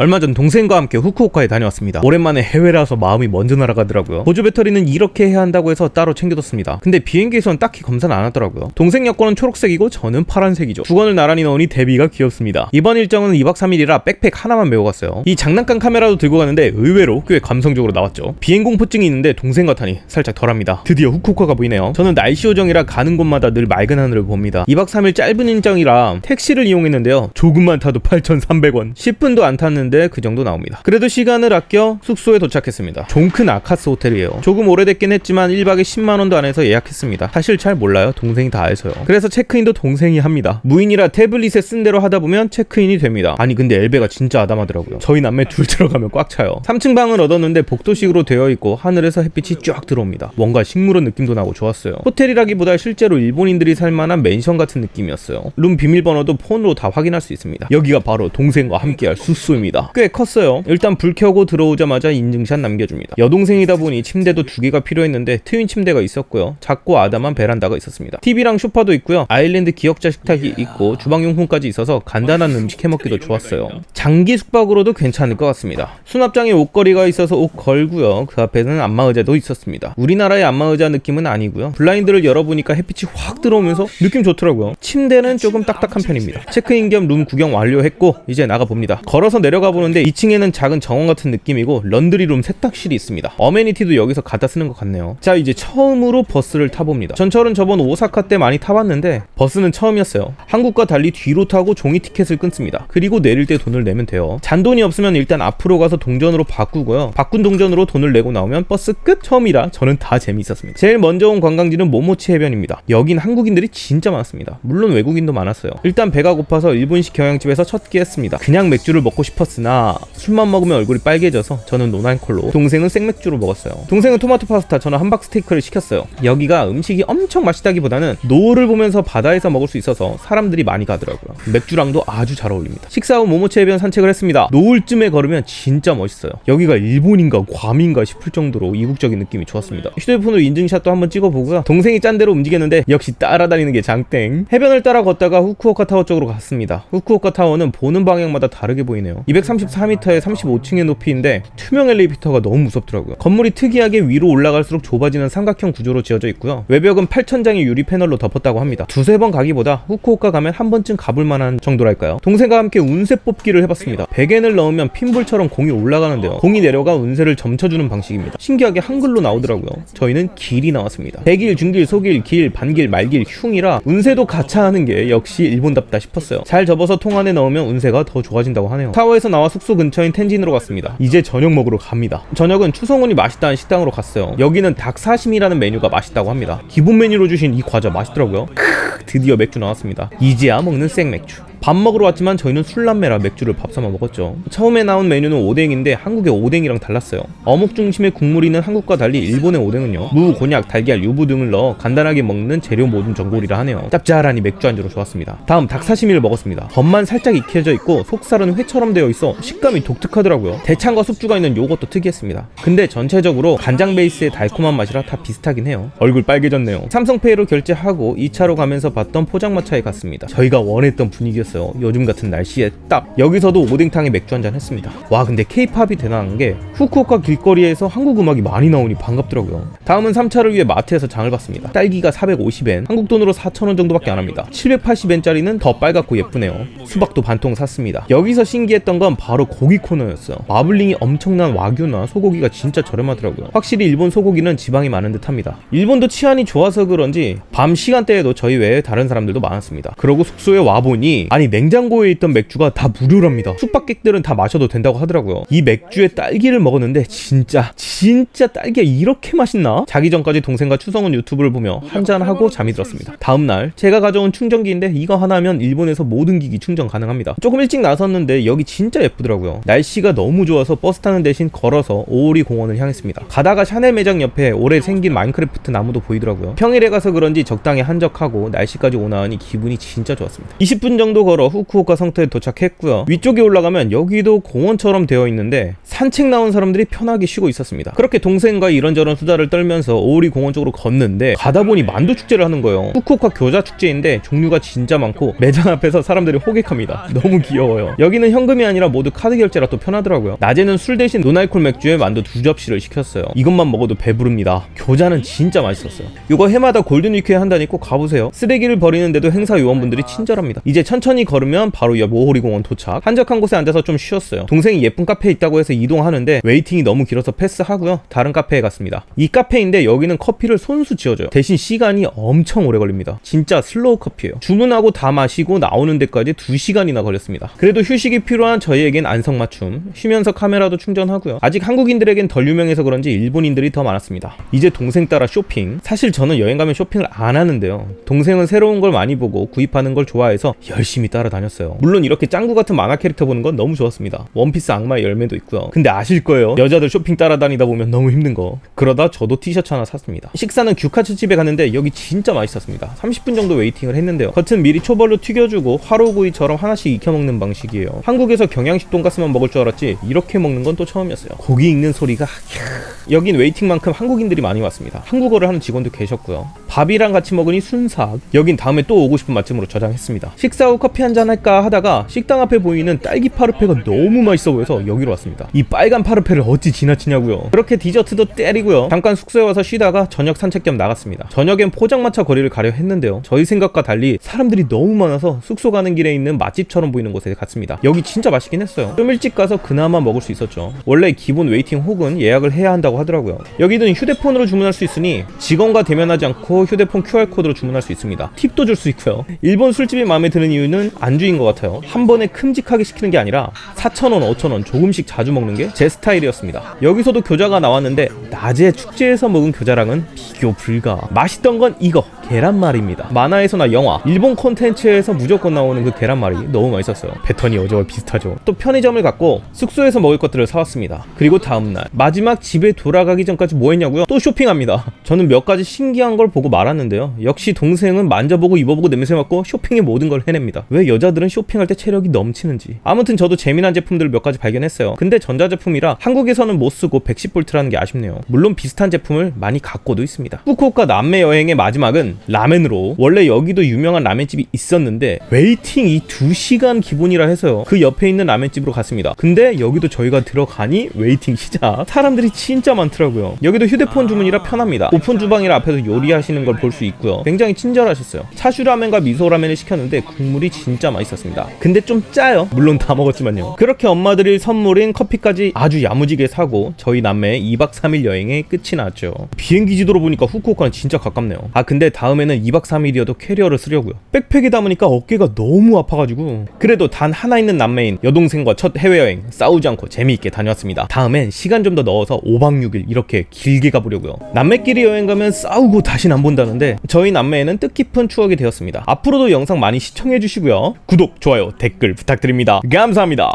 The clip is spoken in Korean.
얼마 전 동생과 함께 후쿠오카에 다녀왔습니다. 오랜만에 해외라서 마음이 먼저 날아가더라고요. 보조 배터리는 이렇게 해야 한다고 해서 따로 챙겨뒀습니다. 근데 비행기에선 딱히 검사는 안 하더라고요. 동생 여권은 초록색이고 저는 파란색이죠. 주권을 나란히 넣으니 대비가 귀엽습니다. 이번 일정은 2박 3일이라 백팩 하나만 메고 갔어요. 이 장난감 카메라도 들고 가는데 의외로 꽤 감성적으로 나왔죠. 비행 공포증이 있는데 동생 같하니 살짝 덜합니다. 드디어 후쿠오카가 보이네요. 저는 날씨 요정이라 가는 곳마다 늘 맑은 하늘을 봅니다. 2박 3일 짧은 일정이라 택시를 이용했는데요. 조금만 타도 8,300원. 10분도 안 탔는데 그 정도 나옵니다. 그래도 시간을 아껴 숙소에 도착했습니다. 종큰 아카스 호텔이에요. 조금 오래됐긴 했지만 1박에 10만 원도 안 해서 예약했습니다. 사실 잘 몰라요. 동생이 다 해서요. 그래서 체크인도 동생이 합니다. 무인이라 태블릿에 쓴 대로 하다 보면 체크인이 됩니다. 아니 근데 엘베가 진짜 아담하더라고요. 저희 남매 둘 들어가면 꽉 차요. 3층 방을 얻었는데 복도식으로 되어 있고 하늘에서 햇빛이 쫙 들어옵니다. 뭔가 식물원 느낌도 나고 좋았어요. 호텔이라기보다 실제로 일본인들이 살 만한 맨션 같은 느낌이었어요. 룸 비밀번호도 폰으로 다 확인할 수 있습니다. 여기가 바로 동생과 함께할 숙소입니다. 꽤 컸어요. 일단 불 켜고 들어오자마자 인증샷 남겨줍니다. 여동생이다 보니 침대도 두 개가 필요했는데 트윈 침대가 있었고요. 작고 아담한 베란다가 있었습니다. TV랑 슈퍼도 있고요. 아일랜드 기억자 식탁이 있고 주방용품까지 있어서 간단한 음식 해먹기도 좋았어요. 장기 숙박으로도 괜찮을 것 같습니다. 수납장에 옷걸이가 있어서 옷 걸고요. 그 앞에는 안마의자도 있었습니다. 우리나라의 안마의자 느낌은 아니고요. 블라인드를 열어보니까 햇빛이 확 들어오면서 느낌 좋더라고요. 침대는 조금 딱딱한 편입니다. 체크인 겸 룸 구경 완료했고 이제 나가 봅니다. 걸어서 내려가 보는데 2층에는 작은 정원 같은 느낌이고 런드리룸 세탁실이 있습니다. 어메니티도 여기서 갖다 쓰는 것 같네요. 자 이제 처음으로 버스를 타봅니다. 전철은 저번 오사카 때 많이 타봤는데 버스는 처음이었어요. 한국과 달리 뒤로 타고 종이 티켓을 끊습니다. 그리고 내릴 때 돈을 내면 돼요. 잔돈이 없으면 일단 앞으로 가서 동전으로 바꾸고요. 바꾼 동전으로 돈을 내고 나오면 버스 끝 처음이라 저는 다 재미있었습니다. 제일 먼저 온 관광지는 모모치 해변입니다. 여긴 한국인들이 진짜 많습니다. 물론 외국인도 많았어요. 일단 배가 고파서 일본식 경양집에서 첫 끼 했습니다. 그냥 맥주를 먹고 싶었 으나 술만 먹으면 얼굴이 빨개져서 저는 노날콜로 동생은 생맥주로 먹었어요. 동생은 토마토 파스타, 저는 함박 스테이크를 시켰어요. 여기가 음식이 엄청 맛있다기보다는 노을을 보면서 바다에서 먹을 수 있어서 사람들이 많이 가더라고요. 맥주랑도 아주 잘 어울립니다. 식사 후 모모치 해변 산책을 했습니다. 노을쯤에 걸으면 진짜 멋있어요. 여기가 일본인가 괌인가 싶을 정도로 이국적인 느낌이 좋았습니다. 휴대폰으로 인증샷도 한번 찍어보고요. 동생이 짠 대로 움직였는데 역시 따라다니는 게 장땡. 해변을 따라 걷다가 후쿠오카 타워 쪽으로 갔습니다. 후쿠오카 타워는 보는 방향마다 다르게 보이네요. 234m에 35층의 높이인데 투명 엘리베이터가 너무 무섭더라고요. 건물이 특이하게 위로 올라갈수록 좁아지는 삼각형 구조로 지어져 있고요. 외벽은 8천장의 유리 패널로 덮었다고 합니다. 두세 번 가기보다 후쿠오카 가면 한 번쯤 가볼 만한 정도랄까요. 동생과 함께 운세 뽑기를 해봤습니다. 100엔을 넣으면 핀볼처럼 공이 올라가는데요. 공이 내려가 운세를 점쳐주는 방식입니다. 신기하게 한글로 나오더라고요. 저희는 길이 나왔습니다. 백일, 중길, 소길, 길, 반길, 말길, 흉이라 운세도 가차하는 게 역시 일본답다 싶었어요. 잘 접어서 통 안에 넣으면 운세가 더 좋아진다고 하네요. 타워에서 나와 숙소 근처인 텐진으로 갔습니다. 이제 저녁 먹으러 갑니다. 저녁은 추성훈이 맛있다는 식당으로 갔어요. 여기는 닭사심이라는 메뉴가 맛있다고 합니다. 기본 메뉴로 주신 이 과자 맛있더라고요. 크으, 드디어 맥주 나왔습니다. 이제야 먹는 생맥주. 밥 먹으러 왔지만 저희는 술남매라 맥주를 밥 삼아 먹었죠. 처음에 나온 메뉴는 오뎅인데 한국의 오뎅이랑 달랐어요. 어묵 중심의 국물이 있는 한국과 달리 일본의 오뎅은요. 무, 곤약, 달걀, 유부 등을 넣어 간단하게 먹는 재료 모든 전골이라 하네요. 짭짤하니 맥주 안주로 좋았습니다. 다음 닭사시미를 먹었습니다. 겉만 살짝 익혀져 있고 속살은 회처럼 되어 있어 식감이 독특하더라고요. 대창과 숙주가 있는 요것도 특이했습니다. 근데 전체적으로 간장 베이스의 달콤한 맛이라 다 비슷하긴 해요. 얼굴 빨개졌네요. 삼성페이로 결제하고 2차로 가면서 봤던 포장마차에 갔습니다. 저희가 원했던 분위기였 어요. 요즘 같은 날씨에 딱 여기서도 오뎅탕에 맥주 한 잔 했습니다. 와 근데 케이팝이 대단한 게 후쿠오카 길거리에서 한국 음악이 많이 나오니 반갑더라고요. 다음은 3차를 위해 마트에서 장을 봤습니다. 딸기가 450엔, 한국 돈으로 4,000원 정도밖에 안 합니다. 780엔짜리는 더 빨갛고 예쁘네요. 수박도 반통 샀습니다. 여기서 신기했던 건 바로 고기 코너였어요. 마블링이 엄청난 와규나 소고기가 진짜 저렴하더라고요. 확실히 일본 소고기는 지방이 많은 듯합니다. 일본도 치안이 좋아서 그런지 밤 시간대에도 저희 외에 다른 사람들도 많았습니다. 그러고 숙소에 와보니 아니 냉장고에 있던 맥주가 다 무료랍니다. 숙박객들은 다 마셔도 된다고 하더라고요. 이 맥주에 딸기를 먹었는데 진짜 진짜 딸기가 이렇게 맛있나? 자기 전까지 동생과 추성훈 유튜브를 보며 한잔하고 잠이 들었습니다. 다음날 제가 가져온 충전기인데 이거 하나면 일본에서 모든 기기 충전 가능합니다. 조금 일찍 나섰는데 여기 진짜 예쁘더라고요. 날씨가 너무 좋아서 버스 타는 대신 걸어서 오오리 공원을 향했습니다. 가다가 샤넬 매장 옆에 올해 생긴 마인크래프트 나무도 보이더라고요. 평일에 가서 그런지 적당히 한적하고 날씨까지 오나하니 기분이 진짜 좋았습니다. 20분 정도 걸어 후쿠오카 성터에 도착했고요. 위쪽에 올라가면 여기도 공원처럼 되어 있는데 산책 나온 사람들이 편하게 쉬고 있었습니다. 그렇게 동생과 이런저런 수다를 떨면서 오리 공원 쪽으로 걷는데 가다 보니 만두 축제를 하는 거예요. 후쿠오카 교자 축제인데 종류가 진짜 많고 매장 앞에서 사람들이 호객합니다. 너무 귀여워요. 여기는 현금이 아니라 모두 카드 결제라 또 편하더라고요. 낮에는 술 대신 노날콜 맥주에 만두 두 접시를 시켰어요. 이것만 먹어도 배부릅니다. 교자는 진짜 맛있었어요. 이거 해마다 골든위크에 한다니 꼭 가보세요. 쓰레기를 버리는데도 행사 요원분들이 친절합니다. 이제 천천히 걸으면 바로 옆 오호리공원 도착. 한적한 곳에 앉아서 좀 쉬었어요. 동생이 예쁜 카페에 있다고 해서 이동하는데 웨이팅이 너무 길어서 패스하고요. 다른 카페에 갔습니다. 이 카페인데 여기는 커피를 손수 지어줘요. 대신 시간이 엄청 오래 걸립니다. 진짜 슬로우 커피예요. 주문하고 다 마시고 나오는 데까지 2시간이나 걸렸습니다. 그래도 휴식이 필요한 저희에겐 안성맞춤. 쉬면서 카메라도 충전하고요. 아직 한국인들에겐 덜 유명해서 그런지 일본인들이 더 많았습니다. 이제 동생 따라 쇼핑. 사실 저는 여행 가면 쇼핑을 안 하는데요. 동생은 새로운 걸 많이 보고 구입하는 걸 좋아해서 열심히 따라다녔어요. 물론 이렇게 짱구 같은 만화 캐릭터 보는 건 너무 좋았습니다. 원피스 악마의 열매도 있고요. 근데 아실 거예요. 여자들 쇼핑 따라다니다 보면 너무 힘든 거. 그러다 저도 티셔츠 하나 샀습니다. 식사는 규카츠 집에 갔는데 여기 진짜 맛있었습니다. 30분 정도 웨이팅을 했는데요. 겉은 미리 초벌로 튀겨주고 화로구이처럼 하나씩 익혀 먹는 방식이에요. 한국에서 경양식 돈가스만 먹을 줄 알았지 이렇게 먹는 건 또 처음이었어요. 고기 익는 소리가 캬. 여긴 웨이팅만큼 한국인들이 많이 왔습니다. 한국어를 하는 직원도 계셨고요. 밥이랑 같이 먹으니 순삭. 여긴 다음에 또 오고 싶은 맛집으로 저장했습니다. 식사 후 커피 한잔 할까 하다가 식당 앞에 보이는 딸기 파르페가 너무 맛있어 보여서 여기로 왔습니다. 이 빨간 파르페를 어찌 지나치냐고요. 그렇게 디저트도 때리고요. 잠깐 숙소에 와서 쉬다가 저녁 산책 겸 나갔습니다. 저녁엔 포장마차 거리를 가려 했는데요. 저희 생각과 달리 사람들이 너무 많아서 숙소 가는 길에 있는 맛집처럼 보이는 곳에 갔습니다. 여기 진짜 맛있긴 했어요. 좀 일찍 가서 그나마 먹을 수 있었죠. 원래 기본 웨이팅 혹은 예약을 해야 한다고 하더라고요. 여기는 휴대폰으로 주문할 수 있으니 직원과 대면하지 않고 휴대폰 QR코드로 주문할 수 있습니다. 팁도 줄 수 있고요. 일본 술집이 마음에 드는 이유는 안주인 것 같아요. 한 번에 큼직하게 시키는 게 아니라 4,000원, 5,000원 조금씩 자주 먹는 게 제 스타일이었습니다. 여기서도 교자가 나왔는데 낮에 축제에서 먹은 교자랑은 비교 불가. 맛있던 건 이거 계란말이입니다. 만화에서나 영화, 일본 콘텐츠에서 무조건 나오는 그 계란말이 너무 맛있었어요. 패턴이 어제와 비슷하죠. 또 편의점을 갔고 숙소에서 먹을 것들을 사왔습니다. 그리고 다음날 마지막 집에 돌아가기 전까지 뭐 했냐고요? 또 쇼핑합니다. 저는 몇 가지 신기한 걸 보고 말았는데요. 역시 동생은 만져보고 입어보고 냄새 맡고 쇼핑의 모든 걸 해냅니다. 왜 여자들은 쇼핑할 때 체력이 넘치는지. 아무튼 저도 재미난 제품들을 몇 가지 발견했어요. 근데 전자제품이라 한국에서는 못 쓰고 110V라는 게 아쉽네요. 물론 비슷한 제품을 많이 갖고도 있습니다. 후쿠오카 남매 여행의 마지막은 라멘으로 원래 여기도 유명한 라멘집이 있었는데 웨이팅 이 2시간 기본이라 해서요. 그 옆에 있는 라멘집으로 갔습니다. 근데 여기도 저희가 들어가니 웨이팅 시작. 사람들이 진짜 많더라고요. 여기도 휴대폰 주문이라 편합니다. 오픈 주방이라 앞에서 요리하시는 걸 볼 수 있고요. 굉장히 친절하셨어요. 차슈라멘과 미소라멘을 시켰는데 국물이 진짜 맛있었습니다. 근데 좀 짜요. 물론 다 먹었지만요. 그렇게 엄마 드릴 선물인 커피까지 아주 야무지게 사고 저희 남매 2박 3일 여행의 끝이 났죠. 비행기 지도로 보니까 후쿠오카는 진짜 가깝네요. 아 근데 다음에는 2박 3일이어도 캐리어를 쓰려고요. 백팩에 담으니까 어깨가 너무 아파가지고 그래도 단 하나 있는 남매인 여동생과 첫 해외여행 싸우지 않고 재미있게 다녀왔습니다. 다음엔 시간 좀 더 넣어서 5박 6일 이렇게 길게 가보려고요. 남매끼리 여행 가면 싸우고 다신 안 본다는데 저희 남매에는 뜻깊은 추억이 되었습니다. 앞으로도 영상 많이 시청해주시고요. 구독, 좋아요, 댓글 부탁드립니다. 감사합니다.